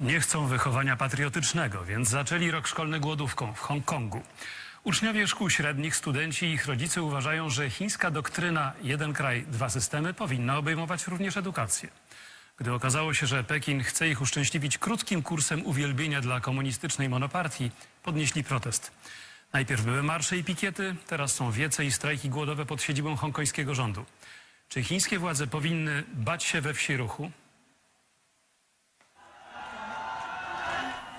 Nie chcą wychowania patriotycznego, więc zaczęli rok szkolny głodówką w Hongkongu. Uczniowie szkół średnich, studenci i ich rodzice uważają, że chińska doktryna jeden kraj, dwa systemy powinna obejmować również edukację. Gdy okazało się, że Pekin chce ich uszczęśliwić krótkim kursem uwielbienia dla komunistycznej monopartii, podnieśli protest. Najpierw były marsze i pikiety, teraz są wiece i strajki głodowe pod siedzibą hongkońskiego rządu. Czy chińskie władze powinny bać się we wsi ruchu?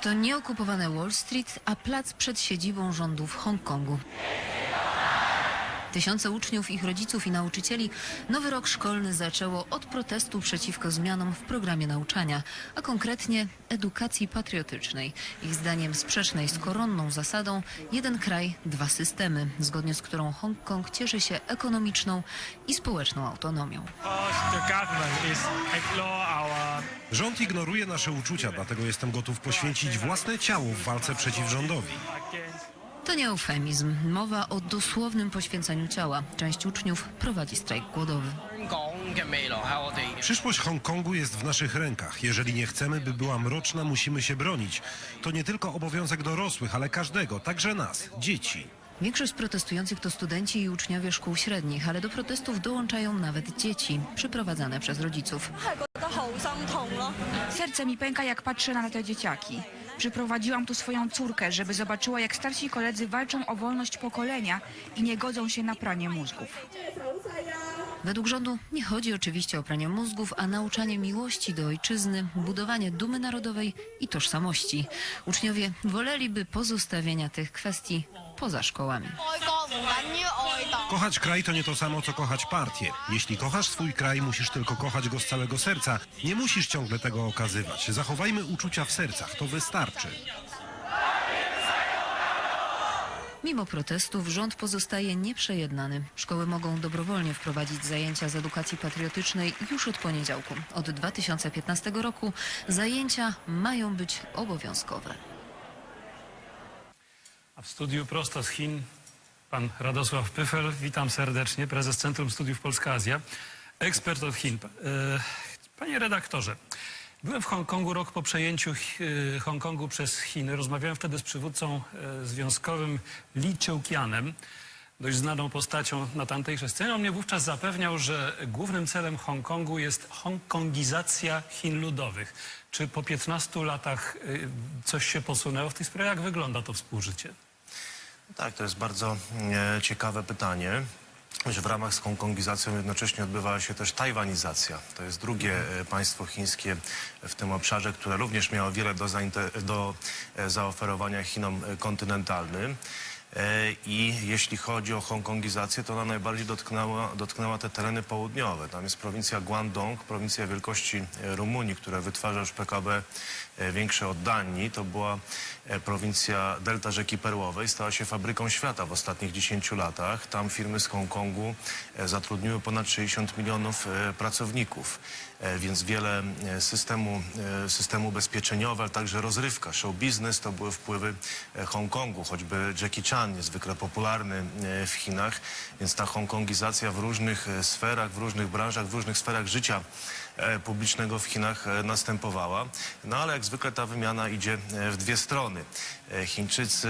To nieokupowane Wall Street, a plac przed siedzibą rządu w Hongkongu. Tysiące uczniów, ich rodziców i nauczycieli nowy rok szkolny zaczęło od protestu przeciwko zmianom w programie nauczania, a konkretnie edukacji patriotycznej. Ich zdaniem sprzecznej z koronną zasadą jeden kraj, dwa systemy, zgodnie z którą Hongkong cieszy się ekonomiczną i społeczną autonomią. Rząd ignoruje nasze uczucia, dlatego jestem gotów poświęcić własne ciało w walce przeciw rządowi. To nie eufemizm. Mowa o dosłownym poświęceniu ciała. Część uczniów prowadzi strajk głodowy. Przyszłość Hongkongu jest w naszych rękach. Jeżeli nie chcemy, by była mroczna, musimy się bronić. To nie tylko obowiązek dorosłych, ale każdego, także nas, dzieci. Większość protestujących to studenci i uczniowie szkół średnich, ale do protestów dołączają nawet dzieci, przyprowadzane przez rodziców. Serce mi pęka, jak patrzę na te dzieciaki. Przyprowadziłam tu swoją córkę, żeby zobaczyła, jak starsi koledzy walczą o wolność pokolenia i nie godzą się na pranie mózgów. Według rządu nie chodzi oczywiście o pranie mózgów, a nauczanie miłości do ojczyzny, budowanie dumy narodowej i tożsamości. Uczniowie woleliby pozostawienia tych kwestii poza szkołami. Kochać kraj to nie to samo, co kochać partię. Jeśli kochasz swój kraj, musisz tylko kochać go z całego serca. Nie musisz ciągle tego okazywać. Zachowajmy uczucia w sercach, to wystarczy. Mimo protestów rząd pozostaje nieprzejednany. Szkoły mogą dobrowolnie wprowadzić zajęcia z edukacji patriotycznej już od poniedziałku. Od 2015 roku zajęcia mają być obowiązkowe. A w studiu prosto z Chin pan Radosław Pyfel. Witam serdecznie, prezes Centrum Studiów Polska-Azja, ekspert od Chin. E, Panie redaktorze, byłem w Hongkongu rok po przejęciu e, Hongkongu przez Chiny. Rozmawiałem wtedy z przywódcą e, związkowym Li Choukianem, dość znaną postacią na tamtejszej scenie. On mnie wówczas zapewniał, że głównym celem Hongkongu jest hongkongizacja Chin ludowych. Czy po 15 latach coś się posunęło w tej sprawie? Jak wygląda to współżycie? Tak, to jest bardzo e, ciekawe pytanie. Że w ramach z hongkongizacją jednocześnie odbywała się też tajwanizacja. To jest drugie e, państwo chińskie w tym obszarze, które również miało wiele do, do e, zaoferowania Chinom e, kontynentalnym. E, I jeśli chodzi o hongkongizację, to ona najbardziej dotknęła, dotknęła te tereny południowe. Tam jest prowincja Guangdong, prowincja wielkości e, Rumunii, która wytwarza już PKB e, większe od Danii. To była prowincja delta rzeki Perłowej. Stała się fabryką świata w ostatnich 10 latach. Tam firmy z Hongkongu zatrudniły ponad 60 milionów pracowników. Więc wiele systemu, systemu ubezpieczeniowe, ale także rozrywka, show business to były wpływy Hongkongu, choćby Jackie Chan, niezwykle popularny e, w Chinach, więc ta hongkongizacja w różnych e, sferach, w różnych branżach, w różnych sferach życia e, publicznego w Chinach następowała. No ale jak zwykle ta wymiana idzie w dwie strony. Chińczycy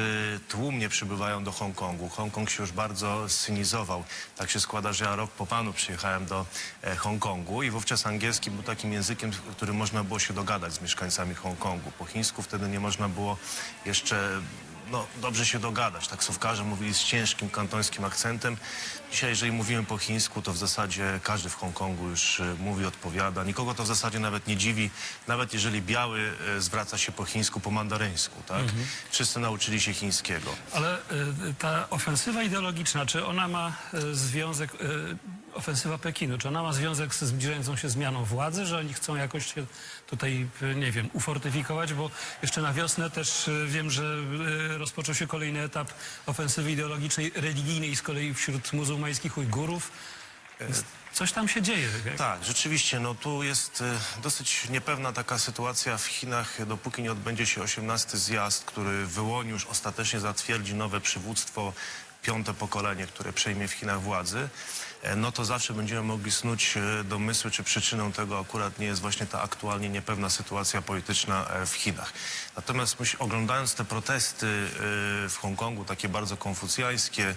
tłumnie przybywają do Hongkongu. Hongkong się już bardzo synizował. Tak się składa, że ja rok po panu przyjechałem do Hongkongu i wówczas angielski był takim językiem, którym można było się dogadać z mieszkańcami Hongkongu. Po chińsku wtedy nie można było jeszcze no, dobrze się dogadać. Taksówkarze mówili z ciężkim kantońskim akcentem. Dzisiaj, jeżeli mówimy po chińsku, to w zasadzie każdy w Hongkongu już e, mówi, odpowiada. Nikogo to w zasadzie nawet nie dziwi, nawet jeżeli biały e, zwraca się po chińsku, po mandaryńsku. Tak? Wszyscy nauczyli się chińskiego. Ale y, ta ofensywa ideologiczna, czy ona ma y, związek, y, ofensywa Pekinu, czy ona ma związek z zbliżającą się zmianą władzy, że oni chcą jakoś się tutaj, nie wiem, ufortyfikować, bo jeszcze na wiosnę też y, wiem, że y, rozpoczął się kolejny etap ofensywy ideologicznej, religijnej z kolei wśród muzułmańskich Ujgurów. Coś tam się dzieje. jak- Tak, rzeczywiście, no tu jest e, dosyć niepewna taka sytuacja w Chinach, dopóki nie odbędzie się 18 zjazd, który wyłoni już ostatecznie zatwierdzi nowe przywództwo, piąte pokolenie, które przejmie w Chinach władzy. E, no to zawsze będziemy mogli snuć e, domysły, czy przyczyną tego akurat nie jest właśnie ta aktualnie niepewna sytuacja polityczna e, w Chinach. Natomiast oglądając te protesty w Hongkongu, takie bardzo konfucjańskie,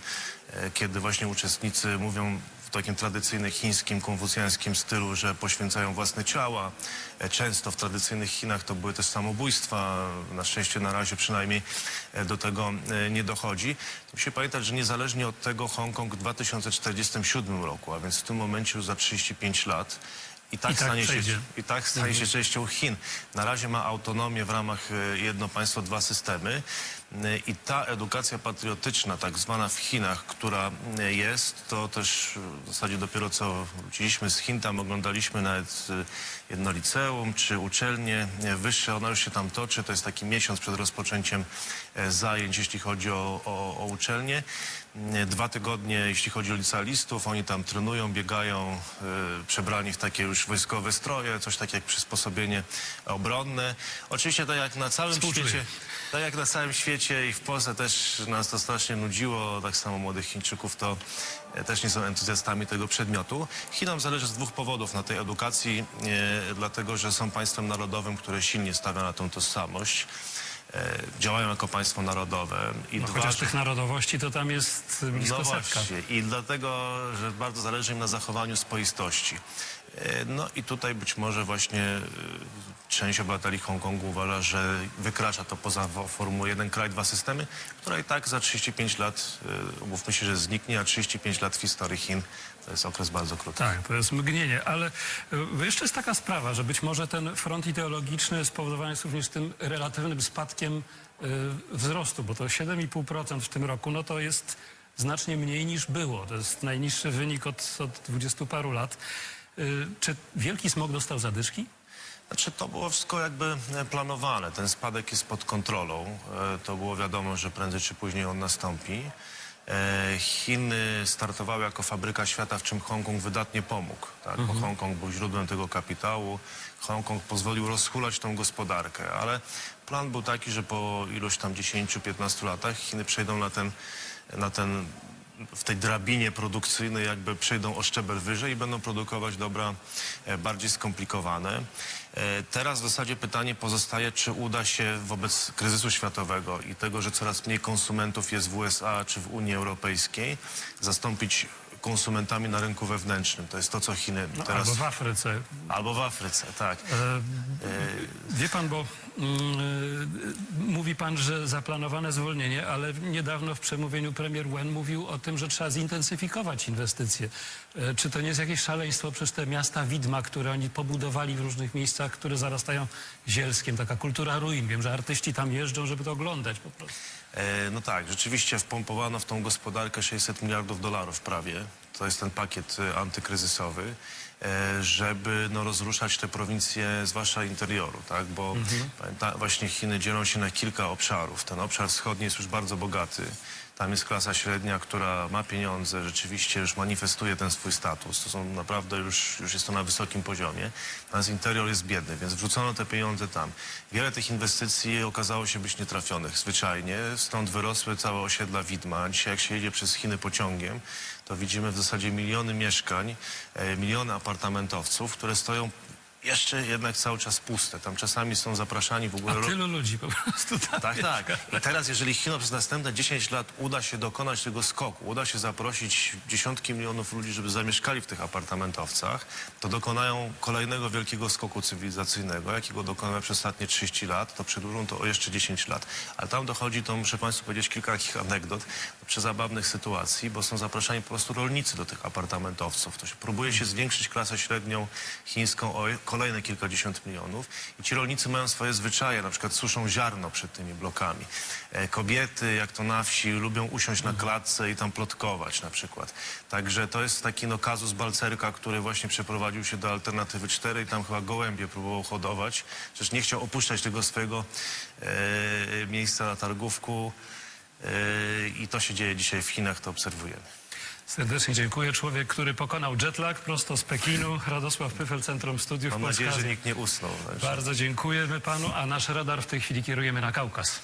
kiedy właśnie uczestnicy mówią w takim tradycyjnym chińskim, konfucjańskim stylu, że poświęcają własne ciała. E, Często w tradycyjnych Chinach to były też samobójstwa. Na szczęście na razie przynajmniej e, do tego e, nie dochodzi. Musi pamiętać, że niezależnie od tego Hongkong w 2047 roku, a więc w tym momencie już za 35 lat, i tak, I tak stanie się, i tak staje się częścią Chin. Na razie ma autonomię w ramach e, jedno państwo, dwa systemy. E, I ta edukacja patriotyczna, tak zwana w Chinach, która e, jest, to też w zasadzie dopiero co wróciliśmy z Chin, tam oglądaliśmy nawet jedno liceum czy uczelnie wyższe, ona już się tam toczy, to jest taki miesiąc przed rozpoczęciem zajęć, jeśli chodzi o, o, o uczelnie. Dwa tygodnie, jeśli chodzi o licealistów, oni tam trenują, biegają, e, przebrani w takie już wojskowe stroje, coś takie jak przysposobienie obronne. Oczywiście tak jak na całym Współczuję. świecie, tak jak na całym świecie i w Polsce też nas to strasznie nudziło, tak samo młodych Chińczyków to e, też nie są entuzjastami tego przedmiotu. Chinom zależy z dwóch powodów na tej edukacji, e, dlatego że są państwem narodowym, które silnie stawia na tą tożsamość. E, działają jako państwo narodowe. I No, dwa, chociaż tych narodowości to tam jest blisko no setka. właśnie. I dlatego, że bardzo zależy im na zachowaniu spoistości. E, No i tutaj być może właśnie e, część obywateli Hongkongu uważa, że wykracza to poza formułę jeden kraj, dwa systemy, która i tak za 35 lat, e, umówmy się, że zniknie, a 35 lat w historii Chin to jest okres bardzo krótki. Tak, to jest mgnienie, ale jeszcze jest taka sprawa, że być może ten front ideologiczny spowodowany jest również tym relatywnym spadkiem wzrostu, bo to 7,5% w tym roku, no to jest znacznie mniej niż było. To jest najniższy wynik od, od 20 paru lat. Y, Czy wielki smog dostał zadyszki? Znaczy to było wszystko jakby e, planowane. Ten spadek jest pod kontrolą. E, To było wiadomo, że prędzej czy później on nastąpi. E, Chiny startowały jako fabryka świata, w czym Hongkong wydatnie pomógł. Tak? Bo Hongkong był źródłem tego kapitału. Hongkong pozwolił rozhulać tą gospodarkę, ale plan był taki, że po ilość tam 10-15 latach Chiny przejdą na ten, na ten w tej drabinie produkcyjnej jakby przejdą o szczebel wyżej i będą produkować dobra e, bardziej skomplikowane. E, Teraz w zasadzie pytanie pozostaje, czy uda się wobec kryzysu światowego i tego, że coraz mniej konsumentów jest w USA czy w Unii Europejskiej, zastąpić konsumentami na rynku wewnętrznym. To jest to, co Chiny No, teraz... Albo w Afryce. Albo w Afryce, tak. E, Wie pan, bo mm, y, mówi pan, że zaplanowane zwolnienie, ale niedawno w przemówieniu premier Wen mówił o tym, że trzeba zintensyfikować inwestycje. E, Czy to nie jest jakieś szaleństwo przez te miasta widma, które oni pobudowali w różnych miejscach, które zarastają zielskiem, taka kultura ruin. Wiem, że artyści tam jeżdżą, żeby to oglądać po prostu. E, No tak, rzeczywiście wpompowano w tą gospodarkę 600 miliardów dolarów prawie. To jest ten pakiet e, antykryzysowy, żeby no, rozruszać te prowincje, zwłaszcza interioru, tak? Bo pamięta, właśnie Chiny dzielą się na kilka obszarów. Ten obszar wschodni jest już bardzo bogaty. Tam jest klasa średnia, która ma pieniądze, rzeczywiście już manifestuje ten swój status. To są naprawdę już, już jest to na wysokim poziomie. Natomiast interior jest biedny, więc wrzucono te pieniądze tam. Wiele tych inwestycji okazało się być nietrafionych zwyczajnie, stąd wyrosły całe osiedla widma. Dzisiaj jak się jedzie przez Chiny pociągiem, to widzimy w zasadzie miliony mieszkań, e, miliony apartamentowców, które stoją jeszcze jednak cały czas puste. Tam czasami są zapraszani w ogóle... A tylu ludzi po prostu tam Tak, tak. I teraz, jeżeli Chinom przez następne 10 lat uda się dokonać tego skoku, uda się zaprosić dziesiątki milionów ludzi, żeby zamieszkali w tych apartamentowcach, to dokonają kolejnego wielkiego skoku cywilizacyjnego, jakiego dokonały przez ostatnie 30 lat, to przedłużą to o jeszcze 10 lat. Ale tam dochodzi, to muszę Państwu powiedzieć kilka takich anegdot, przezabawnych sytuacji, bo są zapraszani po prostu rolnicy do tych apartamentowców. To się próbuje się zwiększyć klasę średnią chińską o kolejne kilkadziesiąt milionów i ci rolnicy mają swoje zwyczaje, na przykład suszą ziarno przed tymi blokami. E, Kobiety, jak to na wsi, lubią usiąść na klatce i tam plotkować na przykład. Także to jest taki no, kazus Balcerka, który właśnie przeprowadził się do Alternatywy 4 i tam chyba gołębie próbował hodować. Przecież nie chciał opuszczać tego swojego e, miejsca na targówku e, i to się dzieje dzisiaj w Chinach, to obserwujemy. Serdecznie dziękuję. Człowiek, który pokonał jetlag prosto z Pekinu. Radosław Pyfel, Centrum Studiów Mam nadzieję, że nikt nie usnął. Bardzo dziękujemy panu, a nasz radar w tej chwili kierujemy na Kaukaz.